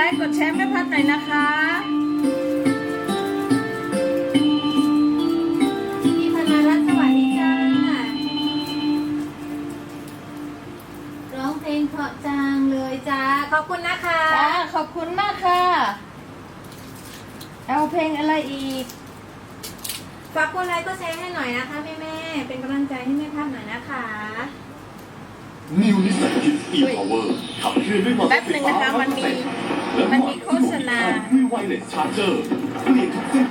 ลค์กดแชร์แม่พัดหน่อยนะคะพี่พนารัตน์สวัสดีจ้าร้องเพลงเพราะจังเลยจ้าขอบคุณนะคะจ้าขอบคุณมากค่ะ เอาเพลงอะไรอีกฝากกดไลค์ก็แชร์ให้หน่อยนะคะแม่แม่ๆเป็นกำลังใจให้แม่พัดหน่อยนะคะนิวนิสสันคิดอีพาวเวอร์ขับเคลื่อนด้วยมอเตอร์แป๊บหนึ่งนะคะมันมี มันมีโฆษณาด้วยไวเลสชาร์เจอร์เปลี่ยนทุกเส้น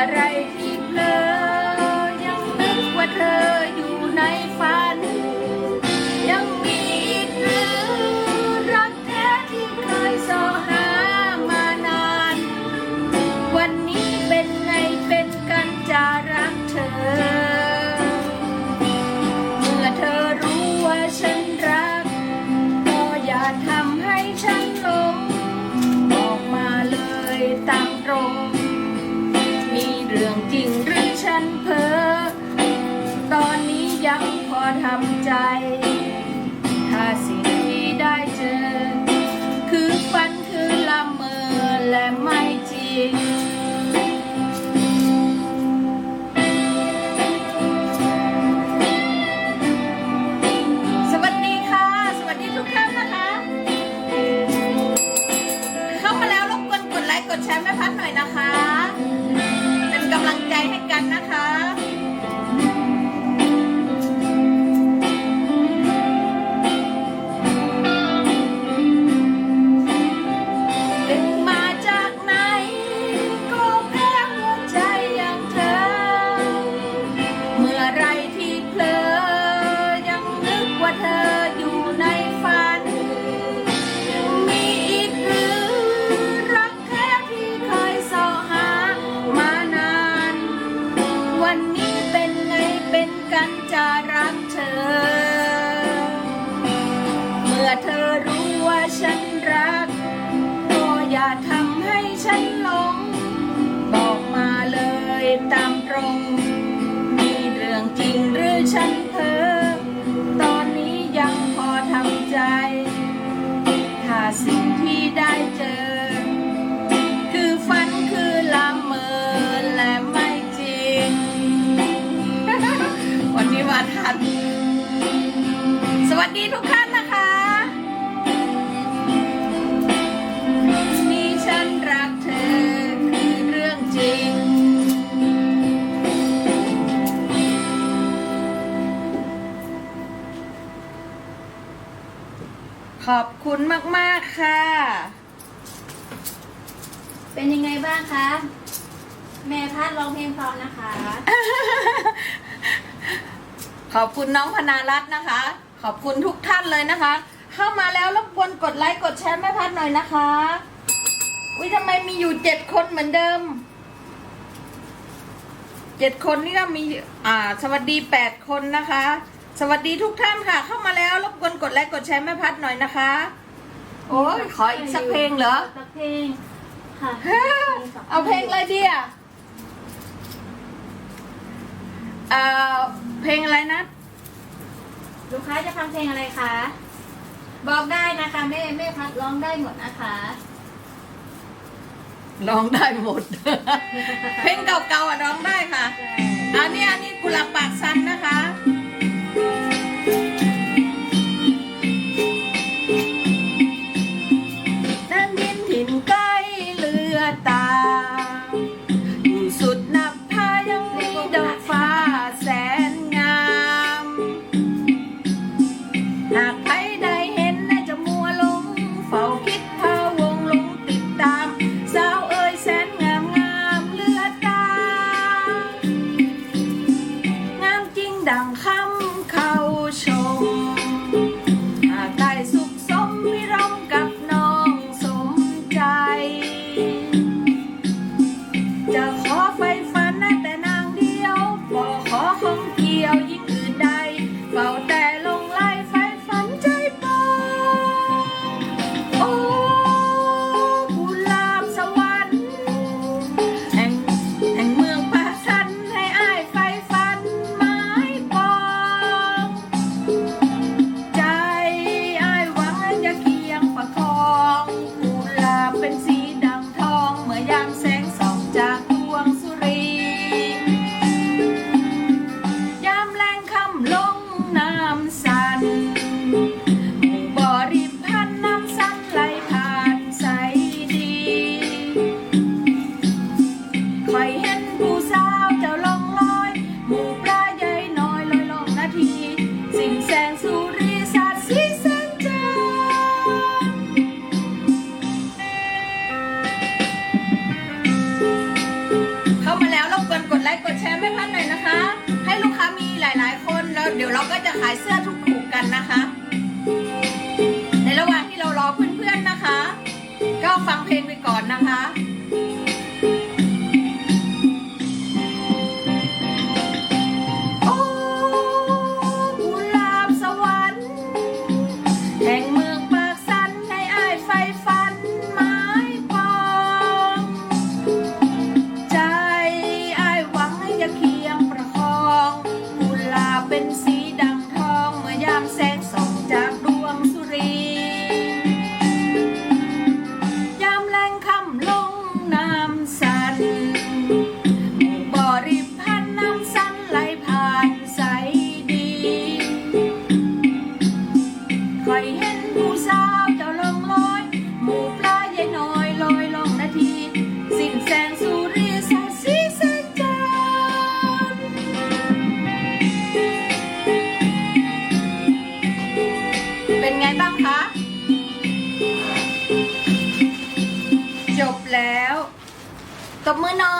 อะไร ทำใจ รักเธอ เมื่อเธอรู้ว่าฉันรักก็อย่าทำให้ฉันหลง บอกมาเลยตาม วัสดีทุกท่านนะคะ นี่ฉันรักเธอคือเรื่องจริง ขอบคุณมากๆค่ะ เป็นยังไงบ้างคะ แม่พัดร้องเพลงเพราะนะคะ ขอบคุณน้องพนารัตน์นะคะ ขอบคุณทุกท่านเลยนะคะ เข้ามาแล้วรบกวนกดไลค์กดแชร์แม่พัดหน่อยนะคะอุ้ยทำไมมีอยู่เจ็ดคนเหมือนเดิมเจ็ดคนนี่ก็มีอ่า สวัสดีแปดคนนะคะ สวัสดีทุกท่านค่ะ เข้ามาแล้วรบกวนกดไลค์กดแชร์แม่พัดหน่อยนะคะ โอ้ยขออีกสักเพลงเหรอสักเพลงค่ะเอาเพลงอะไรดีอะเอ่อเพลงอะไรนะ ลูกค้าจะฟังเพลงอะไรคะ บอกได้นะคะแม่แม่พัดร้องได้หมดนะคะ ร้องได้หมด เพลงเก่าๆอะร้องได้ค่ะ อันนี้อันนี้กุหลาบปากซันนะคะ จะขายเสื้อถูกๆกันนะคะ ในระหว่างที่เรารอเพื่อนๆนะคะ ก็ฟังเพลงไปก่อนนะคะ บมือหน่อ